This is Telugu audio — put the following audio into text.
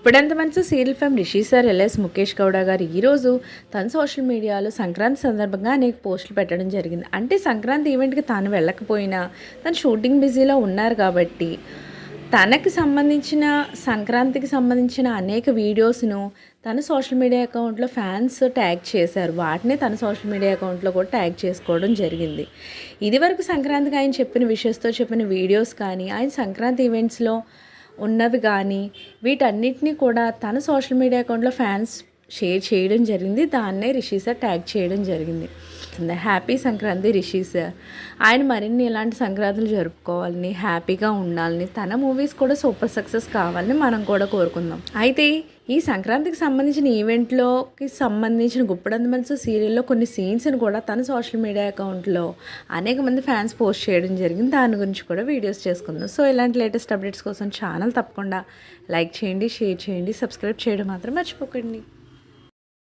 ఇప్పుడంత మనసు serial fame Rishi sir LS Mukesh Gowda garu ఈరోజు తన సోషల్ మీడియాలో సంక్రాంతి సందర్భంగా అనేక పోస్టులు పెట్టడం జరిగింది. అంటే సంక్రాంతి ఈవెంట్కి తాను వెళ్ళకపోయినా తను షూటింగ్ బిజీలో ఉన్నారు కాబట్టి తనకి సంబంధించిన సంక్రాంతికి సంబంధించిన అనేక వీడియోస్ను తన సోషల్ మీడియా అకౌంట్లో ఫ్యాన్స్ ట్యాగ్ చేశారు. వాటిని తన సోషల్ మీడియా అకౌంట్లో కూడా ట్యాగ్ చేసుకోవడం జరిగింది. ఇదివరకు సంక్రాంతికి ఆయన చెప్పిన విషయస్తో చెప్పిన వీడియోస్ కానీ ఆయన సంక్రాంతి ఈవెంట్స్లో ఉన్నవి కానీ వీటన్నిటిని కూడా తన సోషల్ మీడియా అకౌంట్లో ఫ్యాన్స్ షేర్ చేయడం జరిగింది. దాన్నే రిషి ట్యాగ్ చేయడం జరిగింది. Happy Sankranti Rishi sir. ఆయన మరిన్ని ఇలాంటి సంక్రాంతులు జరుపుకోవాలని హ్యాపీగా ఉండాలని తన మూవీస్ కూడా సూపర్ సక్సెస్ కావాలని మనం కూడా కోరుకుందాం. అయితే ఈ సంక్రాంతికి సంబంధించిన ఈవెంట్లోకి సంబంధించిన గుప్పడంత మనసు సీరియల్లో కొన్ని సీన్స్ని కూడా తన సోషల్ మీడియా అకౌంట్లో అనేక మంది ఫ్యాన్స్ పోస్ట్ చేయడం జరిగింది. దాని గురించి కూడా వీడియోస్ చేసుకుందాం. సో ఇలాంటి లేటెస్ట్ అప్డేట్స్ కోసం ఛానల్ తప్పకుండా లైక్ చేయండి షేర్ చేయండి సబ్స్క్రైబ్ చేయడం మాత్రం మర్చిపోకండి.